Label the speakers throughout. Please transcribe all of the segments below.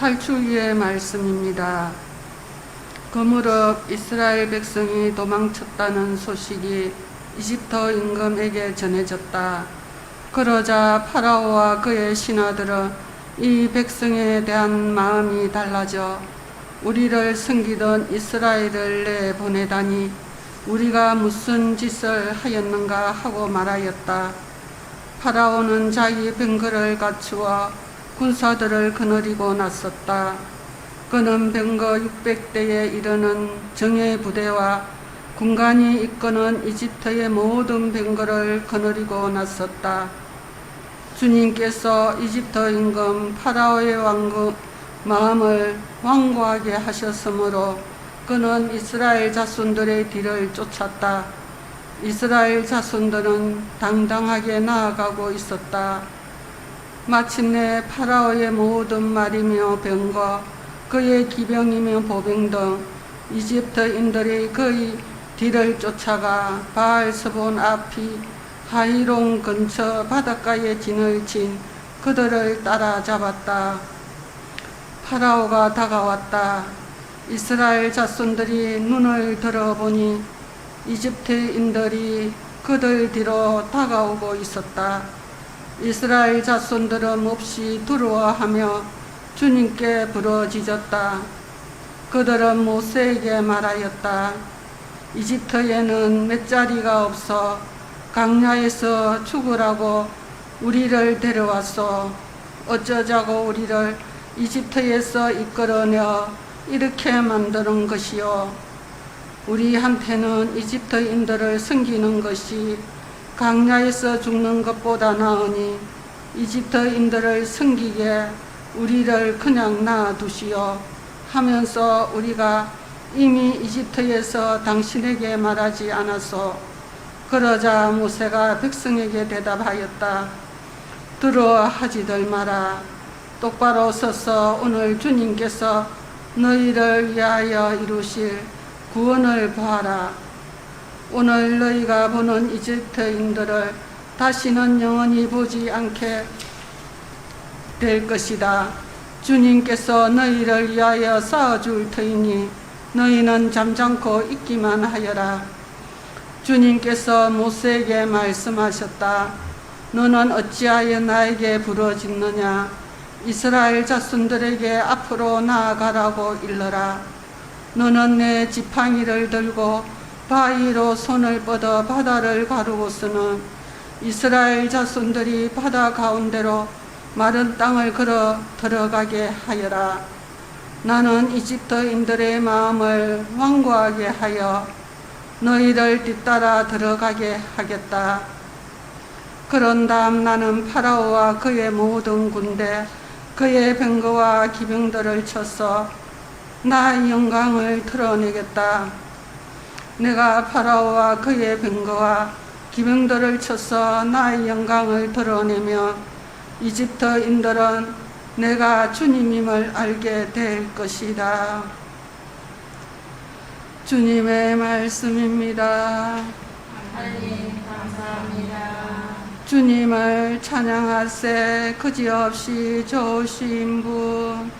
Speaker 1: 탈출기의 말씀입니다. 거무럽 이스라엘 백성이 도망쳤다는 소식이 이집트 임금에게 전해졌다. 그러자 파라오와 그의 신하들은 이 백성에 대한 마음이 달라져 우리를 섬기던 이스라엘을 내보내다니 우리가 무슨 짓을 하였는가 하고 말하였다. 파라오는 자기 병거를 갖추어 군사들을 거느리고 나섰다. 그는 병거 600대에 이르는 정예 부대와 군관이 이끄는 이집트의 모든 병거를 거느리고 나섰다. 주님께서 이집트 임금 파라오의 왕국 마음을 완고하게 하셨으므로 그는 이스라엘 자손들의 뒤를 쫓았다. 이스라엘 자손들은 당당하게 나아가고 있었다. 마침내 파라오의 모든 말이며 병거, 그의 기병이며 보병 등 이집트인들이 그의 뒤를 쫓아가 바알스본 앞이 하이롱 근처 바닷가에 진을 친 그들을 따라잡았다. 파라오가 다가왔다. 이스라엘 자손들이 눈을 들어보니 이집트인들이 그들 뒤로 다가오고 있었다. 이스라엘 자손들은 몹시 두려워하며 주님께 부러지졌다. 그들은 모세에게 말하였다. 이집트에는 맷자리가 없어 강야에서 죽으라고 우리를 데려왔소. 어쩌자고 우리를 이집트에서 이끌어내어 이렇게 만드는 것이요. 우리한테는 이집트인들을 섬기는 것이 강야에서 죽는 것보다 나으니 이집트인들을 섬기게 우리를 그냥 놔두시오 하면서 우리가 이미 이집트에서 당신에게 말하지 않았소. 그러자 모세가 백성에게 대답하였다. 들어 하지들 마라. 똑바로 서서 오늘 주님께서 너희를 위하여 이루실 구원을 보아라. 오늘 너희가 보는 이집트인들을 다시는 영원히 보지 않게 될 것이다. 주님께서 너희를 위하여 싸워줄 터이니 너희는 잠잠코 있기만 하여라. 주님께서 모세에게 말씀하셨다. 너는 어찌하여 나에게 부러짓느냐? 이스라엘 자손들에게 앞으로 나아가라고 일러라. 너는 내 지팡이를 들고 바위로 손을 뻗어 바다를 가르고서는 이스라엘 자손들이 바다 가운데로 마른 땅을 걸어 들어가게 하여라. 나는 이집트인들의 마음을 완고하게 하여 너희를 뒤따라 들어가게 하겠다. 그런 다음 나는 파라오와 그의 모든 군대, 그의 병거와 기병들을 쳐서 나의 영광을 드러내겠다. 내가 파라오와 그의 병거와 기병들을 쳐서 나의 영광을 드러내며 이집트인들은 내가 주님임을 알게 될 것이다. 주님의 말씀입니다.
Speaker 2: 하나님 감사합니다.
Speaker 1: 주님을 찬양하세 그지없이 좋으신 분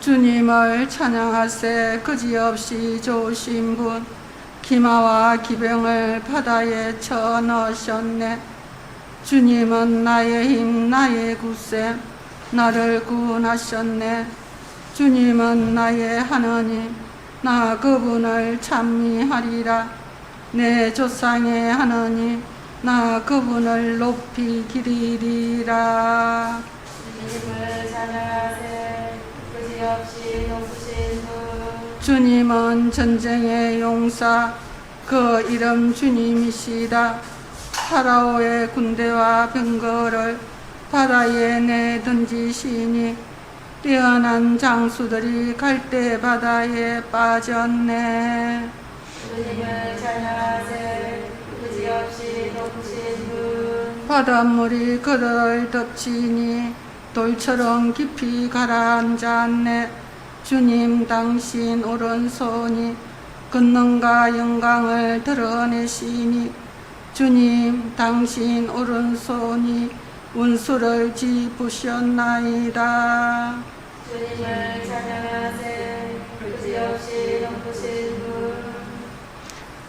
Speaker 2: 주님을 찬양하세 그지없이
Speaker 1: 좋으신 분 기마와 기병을 바다에 쳐 넣으셨네. 주님은 나의 힘 나의 구세 나를 구원하셨네. 주님은 나의 하나님 나 그분을 찬미하리라. 내 조상의 하나님 나 그분을 높이 기리리라.
Speaker 2: 주님을 찬양하세
Speaker 1: 주님은 전쟁의 용사 그 이름 주님이시다. 파라오의 군대와 병거를 바다에 내던지시니 뛰어난 장수들이 갈대 바다에 빠졌네.
Speaker 2: 주님을 찬양하세 그지없이 높으신 분
Speaker 1: 바닷물이 그들을 덮치니 돌처럼 깊이 가라앉았네. 주님 당신 오른손이 권능과 영광을 드러내시니. 주님 당신 오른손이 운수를 짚으셨나이다.
Speaker 2: 주님을 찬양하세. 그지없이 높으신 분.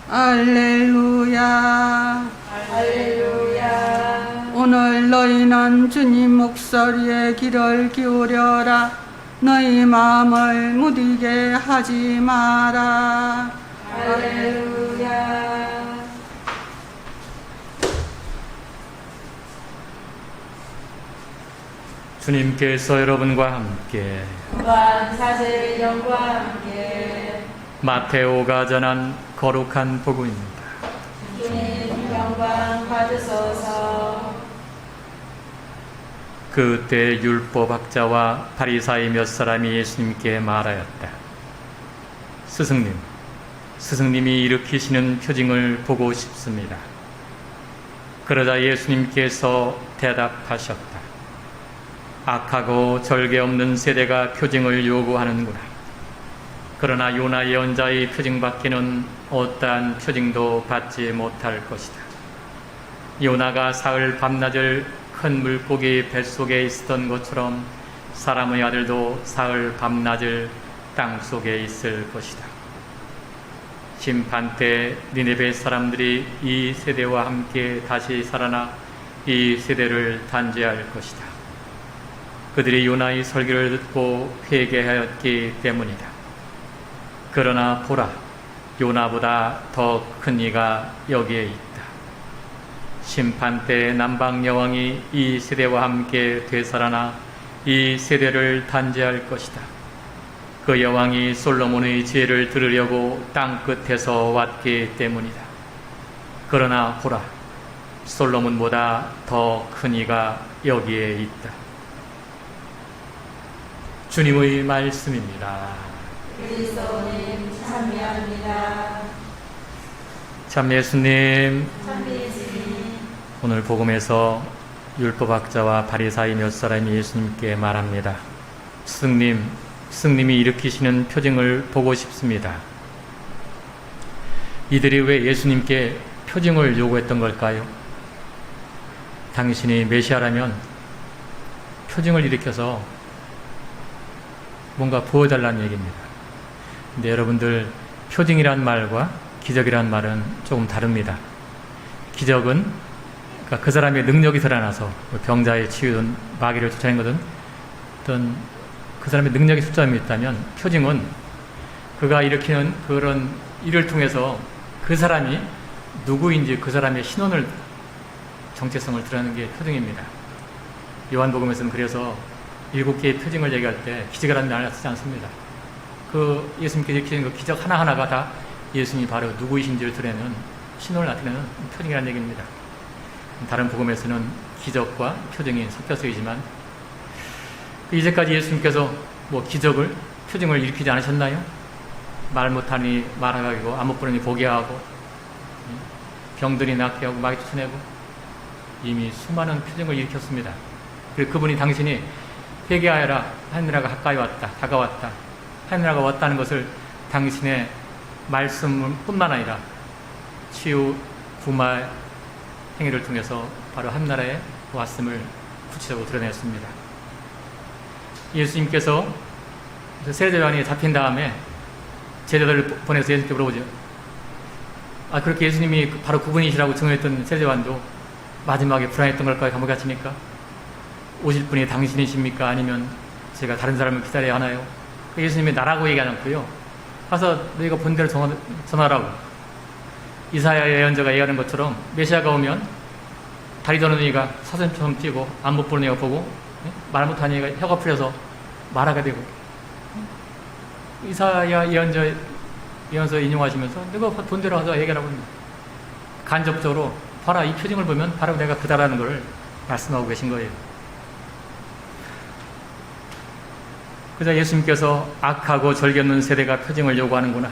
Speaker 1: 알렐루야.
Speaker 2: 할렐루야
Speaker 1: 오늘 너희는 주님 목소리에 귀를 기울여라. 너희 마음을 무디게 하지 마라.
Speaker 2: 할렐루야.
Speaker 3: 주님께서 여러분과 함께
Speaker 2: 사제 영과 함께
Speaker 3: 마테오가 전한 거룩한 복음입니다.
Speaker 2: 주님 영광 받으소서
Speaker 3: 그때 율법학자와 바리사이 몇 사람이 예수님께 말하였다. 스승님, 스승님이 일으키시는 표징을 보고 싶습니다. 그러자 예수님께서 대답하셨다. 악하고 절개 없는 세대가 표징을 요구하는구나. 그러나 요나 예언자의 표징밖에는 어떠한 표징도 받지 못할 것이다. 요나가 사흘 밤낮을 큰 물고기 뱃속에 있었던 것처럼 사람의 아들도 사흘 밤낮을 땅 속에 있을 것이다. 심판 때 니네베 사람들이 이 세대와 함께 다시 살아나 이 세대를 단죄할 것이다. 그들이 요나의 설교를 듣고 회개하였기 때문이다. 그러나 보라, 요나보다 더 큰 이가 여기에 있다. 심판 때 남방 여왕이 이 세대와 함께 되살아나 이 세대를 단죄할 것이다. 그 여왕이 솔로몬의 지혜를 들으려고 땅 끝에서 왔기 때문이다. 그러나 보라, 솔로몬보다 더 큰 이가 여기에 있다. 주님의 말씀입니다.
Speaker 2: 그리스도님 참여합니다
Speaker 3: 참 예수님,
Speaker 2: 참 예수님
Speaker 3: 오늘 복음에서 율법학자와 바리사이 몇 사람이 예수님께 말합니다. 스승님, 스승님이 일으키시는 표징을 보고 싶습니다. 이들이 왜 예수님께 표징을 요구했던 걸까요? 당신이 메시아라면 표징을 일으켜서 뭔가 보여달라는 얘기입니다. 근데 여러분들 표징이란 말과 기적이란 말은 조금 다릅니다. 기적은 그러니까 그 사람의 능력이 드러나서 뭐 병자의 치유든 마귀를 쫓아낸 거든 어떤 그 사람의 능력이 숫자이 있다면 표징은 그가 일으키는 그런 일을 통해서 그 사람이 누구인지 그 사람의 신원을 정체성을 드러내는 게 표징입니다. 요한복음에서는 그래서 일곱 개의 표징을 얘기할 때 기적이라는 말을 쓰지 않습니다. 그 예수님께 일으키는 그 기적 하나하나가 다 예수님이 바로 누구이신지를 드러내는 신원을 나타내는 표징이라는 얘기입니다. 다른 복음에서는 기적과 표징이 섞여 쓰이지만 그 이제까지 예수님께서 뭐 기적을 표징을 일으키지 않으셨나요? 말 못하니 말하고 안못 보니 보게 하고 병들이 낫게 하고 마귀 쫓아내고 이미 수많은 표징을 일으켰습니다. 그리고 그분이 당신이 회개하여라 하늘나라가 가까이 왔다 다가왔다 하늘나라가 왔다는 것을 당신의 말씀뿐만 아니라 치유 구마 행위를 통해서 바로 한나라에 왔음을 구체적으로 드러냈습니다. 예수님께서 세례요한이 잡힌 다음에 제자들을 보내서 예수님께 물어보죠. 아 그렇게 예수님이 바로 그분이시라고 증언했던 세례요한도 마지막에 불안했던 걸까요? 감옥에 갇히니까 오실 분이 당신이십니까? 아니면 제가 다른 사람을 기다려야 하나요? 예수님이 나라고 얘기하지 않고요. 가서 너희가 본 대로 전하, 전하라고. 이사야 예언자가 얘기하는 것처럼 메시아가 오면 다리 저는 이가 사슴처럼 뛰고 안못 보는 애가 보고 예? 말 못하는 애가 혀가 풀려서 말하게 되고 이사야 예언자 예언서 인용하시면서 내가 본 대로 하자 얘기하라고 합니다. 간접적으로 봐라 이 표징을 보면 바로 내가 그다라는 것을 말씀하고 계신 거예요. 그자 예수님께서 악하고 절개 없는 세대가 표징을 요구하는구나.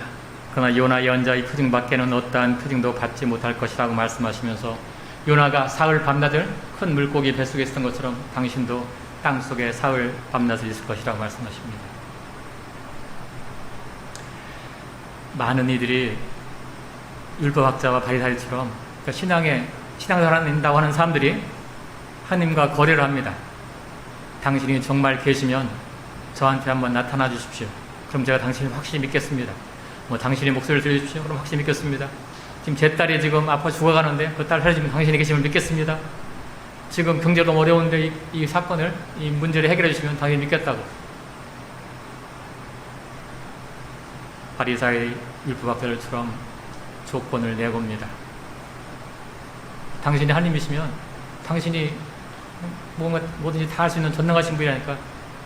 Speaker 3: 그러나 요나 예언자의 표징 밖에는 어떠한 표징도 받지 못할 것이라고 말씀하시면서 요나가 사흘 밤낮을 큰 물고기 뱃속에 있었던 것처럼 당신도 땅 속에 사흘 밤낮을 있을 것이라고 말씀하십니다. 많은 이들이 율법학자와 바리사이처럼 그러니까 신앙에 신앙생활 한다고 하는 사람들이 하나님과 거래를 합니다. 당신이 정말 계시면 저한테 한번 나타나 주십시오. 그럼 제가 당신을 확실히 믿겠습니다. 뭐 당신이 목소리를 들려주십시오. 그럼 확실히 믿겠습니다. 지금 제 딸이 지금 아파 죽어가는데 그 딸 살려주면 당신이 계시면 믿겠습니다. 지금 경제가 너무 어려운데 이, 이 사건을 이 문제를 해결해 주시면 당연히 믿겠다고. 바리사의 율법학자들처럼 조건을 내겁니다. 당신이 하나님이시면 당신이 뭔가 뭐든지 다 할 수 있는 전능하신 분이라니까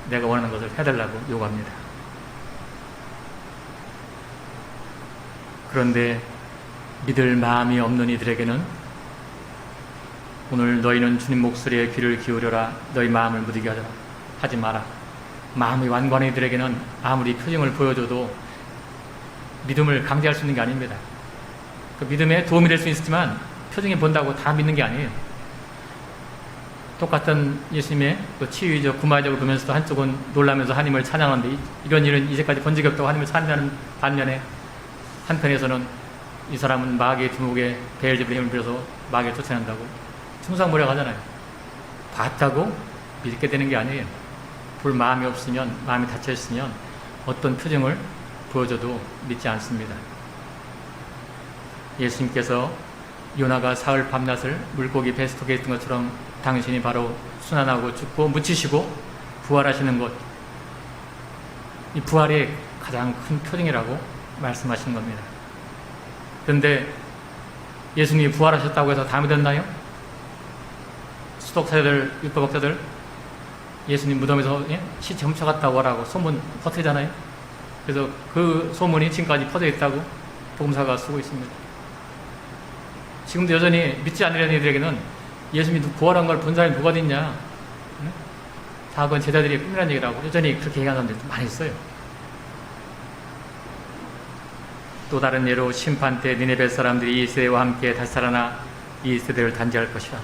Speaker 3: 내가 원하는 것을 해달라고 요구합니다. 그런데 믿을 마음이 없는 이들에게는 오늘 너희는 주님 목소리에 귀를 기울여라 너희 마음을 무디게 하라 하지 마라 마음이 완고한 이들에게는 아무리 표정을 보여줘도 믿음을 강제할 수 있는 게 아닙니다. 그 믿음에 도움이 될 수 있지만 표정이 본다고 다 믿는 게 아니에요. 똑같은 예수님의 그 치유적 구마적으로 보면서도 한쪽은 놀라면서 하나님을 찬양하는데 이- 이런 일은 이제까지 본 적이 없다고 하나님을 찬양하는 반면에 한편에서는 이 사람은 마귀의 두목에 베엘제불의 힘을 빌어서 마귀를 쫓아낸다고 충성무력 하잖아요. 봤다고 믿게 되는 게 아니에요. 볼 마음이 없으면 마음이 닫혀 있으면 어떤 표정을 보여줘도 믿지 않습니다. 예수님께서 요나가 사흘 밤낮을 물고기 배 속에 있던 것처럼 당신이 바로 순환하고 죽고 묻히시고 부활하시는 것. 이 부활의 가장 큰 표징이라고 말씀하시는 겁니다. 그런데 예수님이 부활하셨다고 해서 다 믿었나요? 수독사들, 율법학자들 예수님 무덤에서 예? 시체 훔쳐갔다고 하라고 소문 퍼뜨리잖아요. 그래서 그 소문이 지금까지 퍼져 있다고 복음사가 쓰고 있습니다. 지금도 여전히 믿지 않으려는 이들에게는 예수님이 부활한 걸 본 사람이 누가? 응? 다 그건 제자들이 꿈이라는 얘기라고 여전히 그렇게 얘기하는 사람들이 많이 있어요. 또 다른 예로 심판 때 니네베 사람들이 이 세대와 함께 다시 살아나 이 세대를 단죄할 것이라.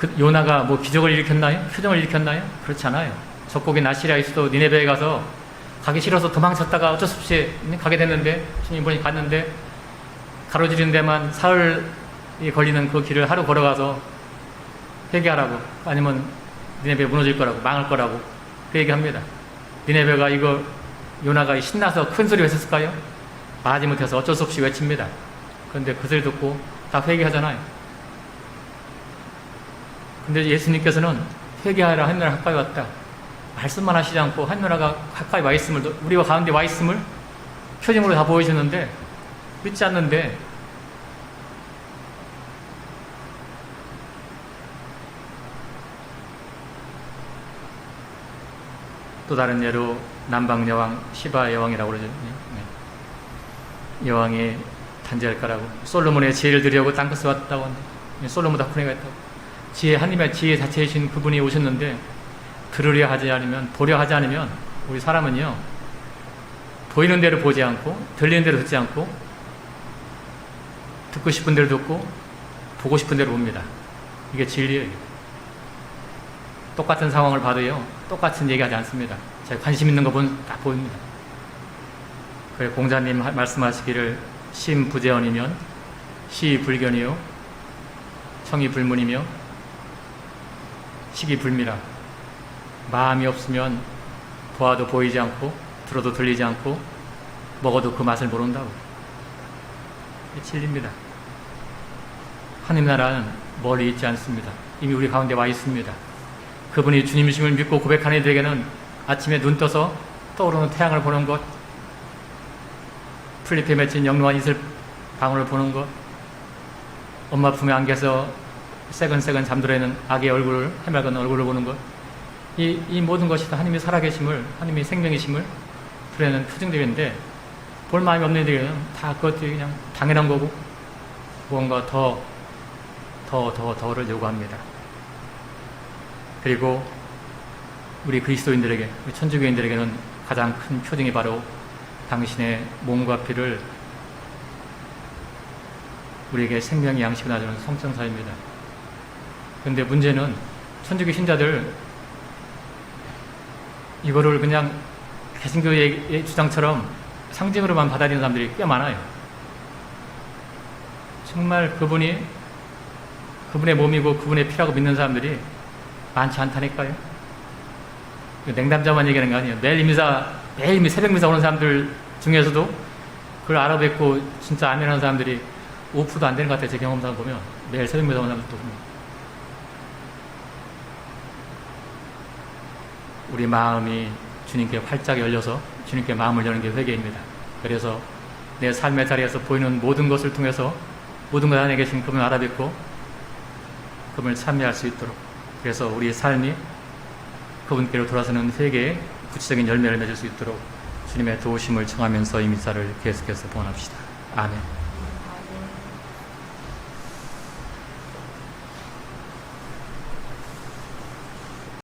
Speaker 3: 그 요나가 뭐 기적을 일으켰나요? 표정을 일으켰나요? 그렇지 않아요. 적국이 나시리아에서도 니네베에 가서 가기 싫어서 도망쳤다가 어쩔 수 없이 가게 됐는데 주님 보니 갔는데 가로지르는 데만 사흘이 걸리는 그 길을 하루 걸어가서 회개하라고 아니면 니네베 무너질 거라고 망할 거라고 그 얘기합니다. 니네베가 이거 요나가 신나서 큰 소리 했었을까요? 말하지 못해서 어쩔 수 없이 외칩니다. 그런데 그 소리 듣고 다 회개하잖아요. 근데 예수님께서는 회개하라 하늘나라 가까이 왔다. 말씀만 하시지 않고 하늘나라가 가까이 와 있음을 우리와 가운데 와 있음을 표정으로 다 보여주는데 믿지 않는데 또 다른 예로 남방 여왕 시바 여왕이라고 그러죠. 네. 여왕이 단죄할 거라고 솔로몬의 지혜를 드리려고 땅끝에 왔다고 하는데 솔로몬 다쿠니가 있다고 지혜 하나님의 지혜 자체이신 그분이 오셨는데 들으려 하지 않으면 보려 하지 않으면 우리 사람은요 보이는 대로 보지 않고 들리는 대로 듣지 않고 듣고 싶은 대로 듣고 보고 싶은 대로 봅니다. 이게 진리예요. 똑같은 상황을 봐도요 똑같은 얘기하지 않습니다. 제가 관심 있는 거 보면 다 보입니다. 그래 공자님 하- 말씀하시기를 심부재언이면 시불견이요 청이불문이며 시기불미라 마음이 없으면 보아도 보이지 않고 들어도 들리지 않고 먹어도 그 맛을 모른다고 이 진리입니다. 하나님 나라는 멀리 있지 않습니다. 이미 우리 가운데 와 있습니다. 그분이 주님이심을 믿고 고백하는 이들에게는 아침에 눈 떠서 떠오르는 태양을 보는 것, 풀잎에 맺힌 영롱한 이슬 방울을 보는 것, 엄마 품에 안겨서 새근새근 잠들어 있는 아기의 얼굴을, 해맑은 얼굴을 보는 것, 이, 이 모든 것이 다 하나님이 살아계심을, 하나님이 생명이심을 드러내는 표징들인데, 볼 마음이 없는 이들은 다 그것들이 그냥 당연한 거고, 무언가 더, 더, 더, 더를 요구합니다. 그리고 우리 그리스도인들에게, 우리 천주교인들에게는 가장 큰 표징이 바로 당신의 몸과 피를 우리에게 생명의 양식을 나주는 성천사입니다. 그런데 문제는 천주교 신자들 이거를 그냥 개신교의 주장처럼 상징으로만 받아들이는 사람들이 꽤 많아요. 정말 그분이 그분의 몸이고 그분의 피라고 믿는 사람들이 많지 않다니까요. 그 냉담자만 얘기하는 거 아니에요. 매일 미사, 매일 미 새벽 미사 오는 사람들 중에서도 그걸 알아뵙고 진짜 아멘하는 사람들이 5%도 안 되는 것 같아요. 제 경험상 보면. 매일 새벽 미사 오는 사람들도 보면. 우리 마음이 주님께 활짝 열려서 주님께 마음을 여는 게 회개입니다. 그래서 내 삶의 자리에서 보이는 모든 것을 통해서 모든 것 안에 계신 그분을 알아뵙고 그분을 참여할 수 있도록 그래서 우리의 삶이 그분께로 돌아서는 회개의 구체적인 열매를 맺을 수 있도록 주님의 도우심을 청하면서 이 미사를 계속해서 봉헌합시다. 아멘.